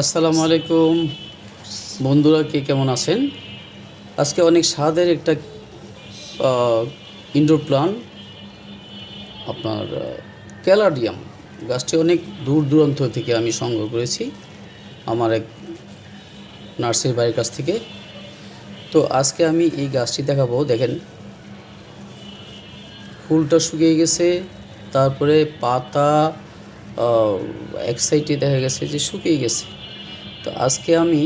আসসালামু আলাইকুম। বন্ধুরা, কে কেমন আছেন? আজকে অনেক স্বাদের একটা ইনডোর প্লান আপনার ক্যালাডিয়াম গাছটি অনেক দূর দূরান্ত থেকে আমি সংগ্রহ করেছি, আমার এক নার্সারি বাড়ির কাছ থেকে। তো আজকে আমি এই গাছটি দেখাবো, দেখেন। ফুলটা শুকিয়ে গেছে, তারপরে পাতা এক সাইডে দেখা গেছে যে শুকিয়ে গেছে। তো আজকে আমি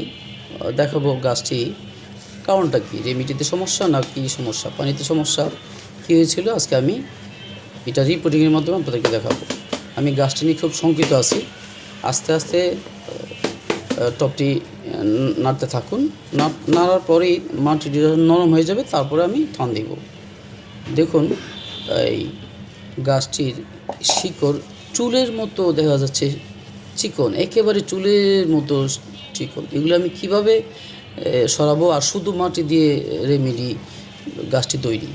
দেখাবো গাছটি, কারণটা কি? রেমিডিতে সমস্যা না কি সমস্যা? পানিতে সমস্যা? কী হয়েছিল? আজকে আমি এটা রিপোর্টিংয়ের মাধ্যমে আপনাদেরকে দেখাবো। আমি গাছটি নিয়ে খুব শঙ্কিত আছি। আস্তে আস্তে টপটি নাড়তে থাকুন। নাড়ার পরেই যখন নরম হয়ে যাবে, তারপরে আমি টান দিব। দেখুন, এই গাছটির শিকড় চুলের মতো দেখা যাচ্ছে চিকন, একেবারে চুলের মতো চিকন। এগুলো আমি কীভাবে সরাবো? আর শুধু মাটি দিয়ে রেমেডি গাছটি তৈরি।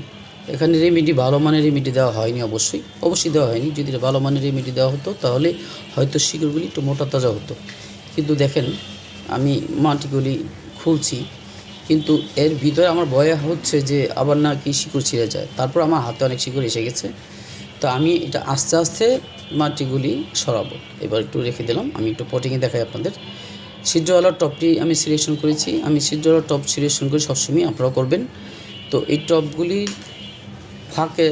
এখানে রেমেডি ভালো মানের রেমেডি দেওয়া হয়নি অবশ্যই। অবশ্যই দেওয়া হয়নি। যদি ভালো মানের রেমেডি দেওয়া হতো, তাহলে হয়তো শিকড়গুলি একটু মোটা তাজা হতো। কিন্তু দেখেন, আমি মাটিগুলি খুলছি, কিন্তু এর ভিতরে আমার ভয় হচ্ছে যে আবার না কি শিকড় ছিঁড়ে যায়। তারপর আমার হাতে অনেক শিকড় এসে গেছে। তো আমি এটা আস্তে আস্তে মাটিগুলি সরাবো। এবার একটু রেখে দিলাম। আমি একটু পটিংয়ে দেখাই আপনাদের। ছিদ্রওয়ালা টপটি আমি সিলেকশন করেছি। আমি ছিদ্রওয়ালা টপ সিলেকশন করে সবসময়, আপনারাও করবেন। তো এই টপগুলি ফাঁকে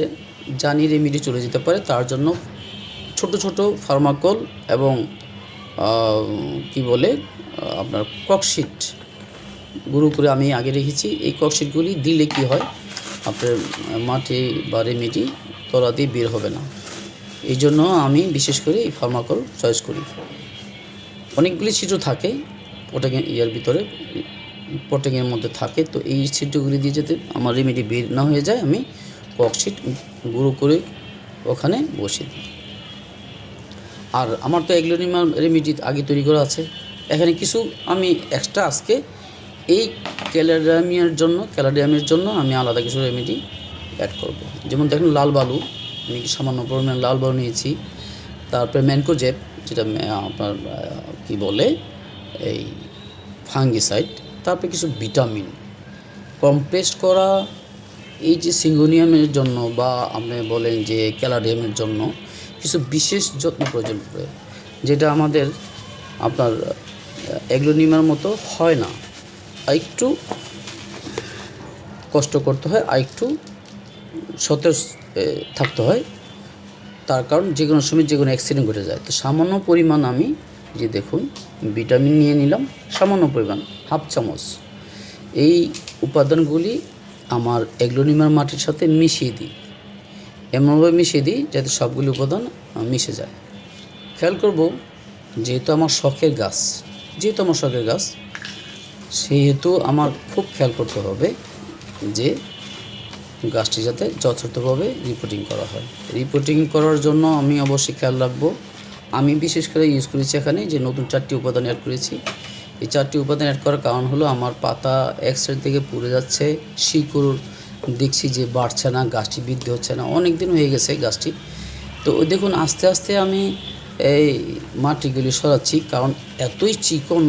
জানি রেমিডি চলে যেতে পারে। তার জন্য ছোট ছোট ফার্মাকল এবং কি বলে, আপনার ককশিট গুঁড়ো করে আমি আগে রেখেছি। এই ককশিটগুলি দিলে কি হয়? আপনার মাটি বা রেমিডি তলা দিয়ে বের হবে না। এই জন্য আমি বিশেষ করে এই ফার্মাকল চয়েস করি। অনেকগুলি ছিদ্র থাকে পটেং ইয়ার ভিতরে পটেংয়ের মধ্যে থাকে, তো এই ছিদ্রগুলি দিয়ে যাতে আমার রেমেডি বের না হয়ে যায়, আমি ককশিট গুঁড়ো করে ওখানে বসে দিই। আর আমার তো এগ্লোনিমার রেমেডি আগে তৈরি করা আছে। এখানে কিছু আমি এক্সট্রা আজকে এই ক্যালাডিয়ামের জন্য ক্যালাডিয়ামের জন্য আমি আলাদা কিছু রেমেডি অ্যাড করব। যেমন দেখুন লাল বালু, আমি সামান্য পরিমাণে লাল বালু নিয়েছি। তারপরে ম্যানকোজেপ যেটা আপনার কি বলে, এই ফাঙ্গিসাইড। তারপরে কিছু ভিটামিন। কম্প্রেস্ট করা, এই যে সিঙ্গোনিয়ামের জন্য বা আপনি বলেন যে ক্যালাডিয়ামের জন্য কিছু বিশেষ যত্ন প্রয়োজন পড়ে, যেটা আমাদের আপনার এগ্লোনিমার মতো হয় না। একটু কষ্ট করতে হয় আর একটু সতেজ থাকতে হয়। তার কারণ যে কোনো সময় যে কোনো অ্যাক্সিডেন্ট ঘটে যায়। তো সামান্য পরিমাণ আমি যে দেখুন ভিটামিন নিয়ে নিলাম, সামান্য পরিমাণ হাফ চামচ। এই উপাদানগুলি আমার এগ্লোনিমার মাটির সাথে মিশিয়ে দিই। এমনভাবে মিশিয়ে দিই যাতে সবগুলি উপাদান মিশে যায়। খেয়াল করব, যেহেতু আমার শখের গাছ, যেহেতু আমার শখের গাছ, সেহেতু আমার খুব খেয়াল করতে হবে যে গাছটি যাতে যথার্থভাবে রিপোর্টিং করা হয়। রিপোর্টিং করার জন্য আমি অবশ্যই খেয়াল রাখব। আমি বিশেষ করে ইউজ করেছি এখানে যে নতুন চারটি উপাদান অ্যাড করেছি। এই চারটি উপাদান অ্যাড করার কারণ হলো আমার পাতা এক সাইড থেকে পুড়ে যাচ্ছে, শিকড় দেখছি যে বাড়ছে না, গাছটি বৃদ্ধি হচ্ছে না অনেক দিন হয়ে গেছে গাছটি। তো দেখুন, আস্তে আস্তে আমি এই মাটিগুলি সরাচ্ছি, কারণ এতই চিকন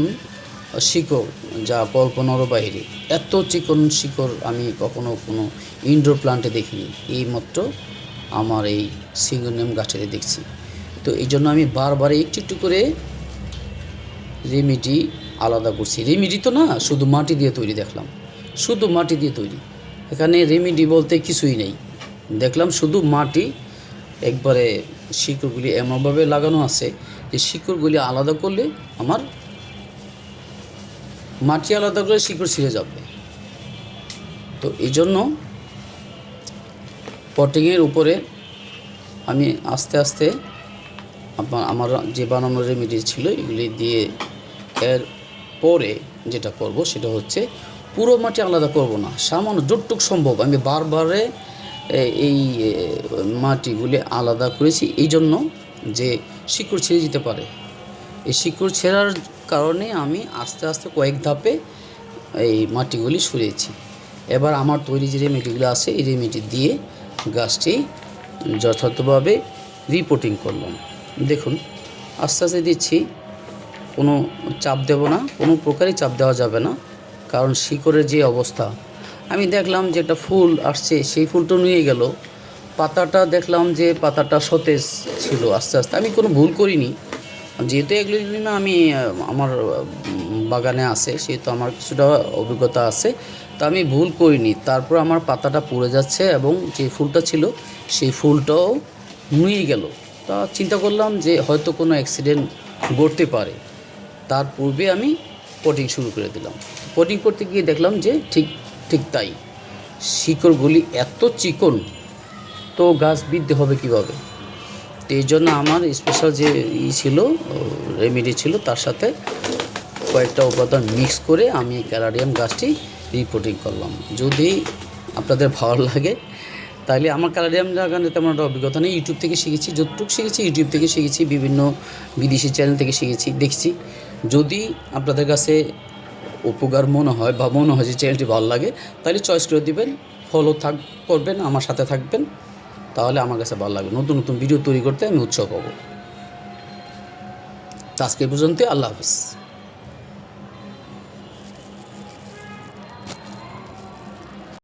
শিকড়, যা কল্পনারও বাহিরে। এত চিকন শিকড় আমি কখনো কোনো ইনডোর প্লান্টে দেখিনি। এই মাত্র আমার এই সিঙ্গোনিয়াম গাছটাতে দেখছি। তো এই জন্য আমি বারবার একটু একটু করে রেমিডি আলাদা করছি। রেমিডি তো না, শুধু মাটি দিয়ে তৈরি দেখলাম। শুধু মাটি দিয়ে তৈরি। এখানে রেমিডি বলতে কিছুই নেই। দেখলাম শুধু মাটি, একবারে শিকড়গুলি এমনভাবে লাগানো আছে যে শিকড়গুলি আলাদা করলে আমার মাটি আলাদা করে শিকড় ছিঁড়ে যাবে। তো এই জন্য পটিংয়ের উপরে আমি আস্তে আস্তে আপনার আমার যে বানানো রেমেডি ছিল, এগুলি দিয়ে এর পরে যেটা করব সেটা হচ্ছে পুরো মাটি আলাদা করব না, সামান্য যতটুক সম্ভব। আমি বারবারে এই মাটিগুলি আলাদা করেছি। এই জন্য যে শিকড় ছিঁড়ে যেতে পারে, এই শিকড় ছেঁড়ার কারণে আমি আস্তে আস্তে কয়েক ধাপে এই মাটিগুলি সরিয়েছি। এবার আমার তৈরি যে রেমেডিগুলো আছে, এই রেমেডি দিয়ে গাছটি যথার্থভাবে রিপোর্টিং করলাম। দেখুন, আস্তে আস্তে দিচ্ছি, কোনো চাপ দেব না, কোনো প্রকারই চাপ দেওয়া যাবে না, কারণ শিকড়ের যে অবস্থা। আমি দেখলাম যে একটা ফুল আসছে, সেই ফুলটা নিয়ে গেল। পাতাটা দেখলাম যে পাতাটা সতেজ ছিল আস্তে আস্তে। আমি কোনো ভুল করিনি যেহেতু এগুলো আমি আমার বাগানে আছে, সেহেতু আমার কিছুটা অভিজ্ঞতা আছে, তা আমি ভুল করিনি। তারপর আমার পাতাটা পড়ে যাচ্ছে এবং যে ফুলটা ছিল, সেই ফুলটাও নুয়ে গেল। তা চিন্তা করলাম যে হয়তো কোনো অ্যাক্সিডেন্ট ঘটতে পারে। তার পূর্বে আমি পটিং শুরু করে দিলাম। পটিং করতে গিয়ে দেখলাম যে ঠিক ঠিক তাই। শিকড়গুলি এত চিকন, তো গাছ বৃদ্ধি হবে কীভাবে? তো এই জন্য আমার স্পেশাল যে ই ছিল রেমেডি ছিল, তার সাথে কয়েকটা উপাদান মিক্স করে আমি ক্যালারিয়াম গাছটি রিপোর্টিং করলাম। যদি আপনাদের ভালো লাগে তাহলে আমার ক্যালারিয়াম লাগানো তেমন একটা অভিজ্ঞতা নেই। ইউটিউব থেকে শিখেছি, যতটুকু শিখেছি ইউটিউব থেকে শিখেছি, বিভিন্ন বিদেশি চ্যানেল থেকে শিখেছি, দেখছি। যদি আপনাদের কাছে উপকার মনে হয় বা মনে হয় যে চ্যানেলটি ভালো লাগে তাহলে চয়েস করে দিবেন ফলো থাক, করবেন, আমার সাথে থাকবেন। তাহলে আমার কাছে ভালো লাগবে নতুন নতুন ভিডিও তৈরি করতে আমি উৎসাহ পাবো আজকে পর্যন্ত আল্লাহ হাফিজ।